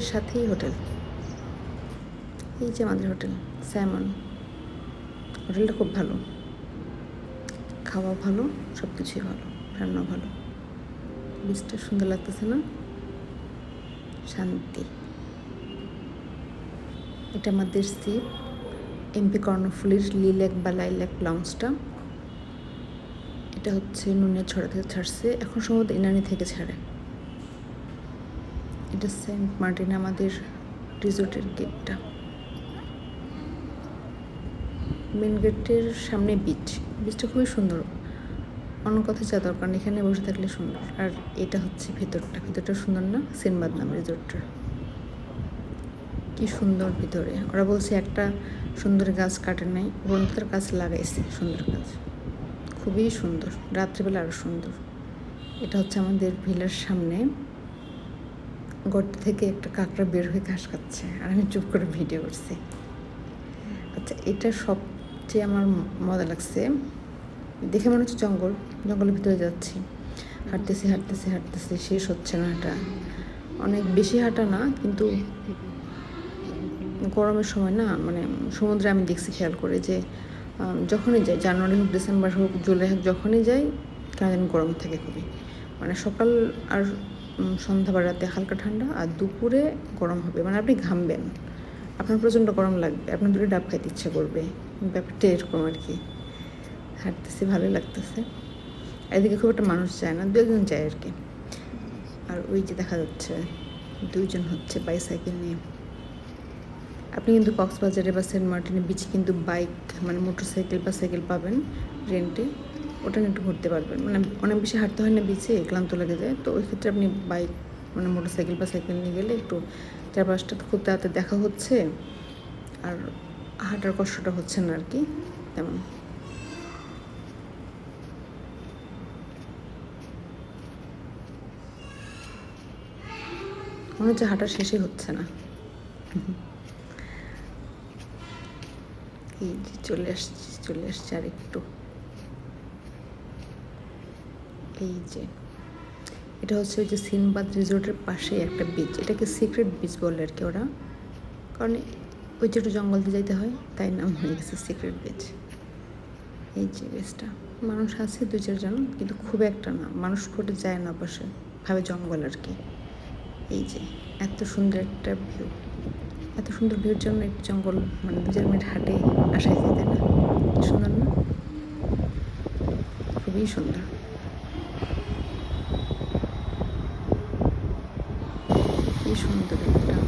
সাথেই হোটেল। এই যে আমাদের হোটেল, স্যামন। হোটেলটা খুব ভালো। খাওয়া ভালো সব কিছুই ভালো, রান্না ভালো। বীজটা সুন্দর লাগতেছে না? শান্তি। এটা আমাদের সিপ এমপি কর্ণফুলির লিলেক বা লাইলেক লঞ্চটা। এটা হচ্ছে নুনের ছড়া থেকে ছাড়ছে, এখন সম্ভবত ইনানি থেকে ছাড়ে। এটা সেন্ট মার্টিন আমাদের রিসোর্টের গেটটা মেন গেটের সামনে বিচ বিচটা খুবই সুন্দর। অন্য কথা যা দরকার এখানে বসে থাকলে সুন্দর। আর এটা হচ্ছে ভেতরটা। ভেতরটা সুন্দর না? সিনবাদ নাম রিসোর্টটা কি সুন্দর ভিতরে। ওরা বলছে একটা সুন্দর গাছ কাটে নাই। বন্ধুদের গাছ লাগাইছে সুন্দর গাছ। খুবই সুন্দর। রাত্রিবেলা আরও সুন্দর। এটা হচ্ছে আমাদের ভিলার সামনে। গর্ত থেকে একটা কাঁকড়া বের হয়ে ঘাস খাচ্ছে। আর আমি চুপ করে ভিডিও করছি। আচ্ছা এটা সবচেয়ে আমার মজা লাগছে। দেখে মনে হচ্ছে জঙ্গল। জঙ্গলের ভিতরে যাচ্ছি। হাঁটতেছি হাঁটতেছি হাঁটতেছি। শেষ হচ্ছে না হাঁটা অনেক বেশি হাঁটা না, কিন্তু গরমের সময় না মানে সমুদ্রে আমি দেখছি খেয়াল করে যে যখনই যাই, জানুয়ারি হোক, ডিসেম্বর হোক, জুলাই হোক, যখনই যাই, কেন গরম থাকে খুবই। মানে সকাল আর উম, সন্ধ্যা বা রাতে হালকা ঠান্ডা আর দুপুরে গরম হবে। মানে আপনি ঘামবেন। আপনার প্রচণ্ড গরম লাগবে। আপনার দূরে ডাব খাইতে ইচ্ছা করবে। ব্যাপারটা এরকম আর কি। হাঁটতেছি ভালোই লাগতেছে। এদিকে খুব একটা মানুষ যায় না দু একজন যায় আর কি। আর ওই যে দেখা যাচ্ছে দুইজন হচ্ছে বাইসাইকেল নিয়ে। আপনি কিন্তু কক্সবাজারে বা সেন্ট মার্টিনে বিচে কিন্তু বাইক মানে মোটর সাইকেল বা সাইকেল পাবেন রেন্টে ওটা একটু ঘুরতে পারবেন। মানে অনেক বেশি হাঁটতে হয় না বিচে ক্লান্ত লেগে যায়। তো ওই ক্ষেত্রে আপনি বাইক মানে মোটর সাইকেল বা সাইকেল নিয়ে গেলে একটু চারপাশটা তো খুব তাড়াতাড়ি দেখা হচ্ছে। আর হাঁটার কষ্টটা হচ্ছে না আর কি তেমন। মনে হচ্ছে হাঁটা শেষই হচ্ছে না। এই চলে আসছি, চলে আসছে আর একটু এই যে, এটা হচ্ছে ওই যে সিনবাদ রিসোর্টের পাশেই একটা বিচ এটাকে সিক্রেট বিচ বলে আর কি ওরা। কারণ ওই যে একটু জঙ্গল দিয়ে যাইতে হয়, তাই নাম হয়ে গেছে সিক্রেট বিচ এই যে বিচটা। মানুষ আছে দু চারজন, কিন্তু খুব একটা না। মানুষ করে যায় না বসে। ভাবে জঙ্গল আর কি। এই যে, এত সুন্দর একটা ভিউ এত সুন্দর ভিউর জন্য একটু জঙ্গল মানে দু চার মিনিট হাঁটে আসাই যেতে না। সুন্দর না? খুবই সুন্দর কি সুন্দর। একটা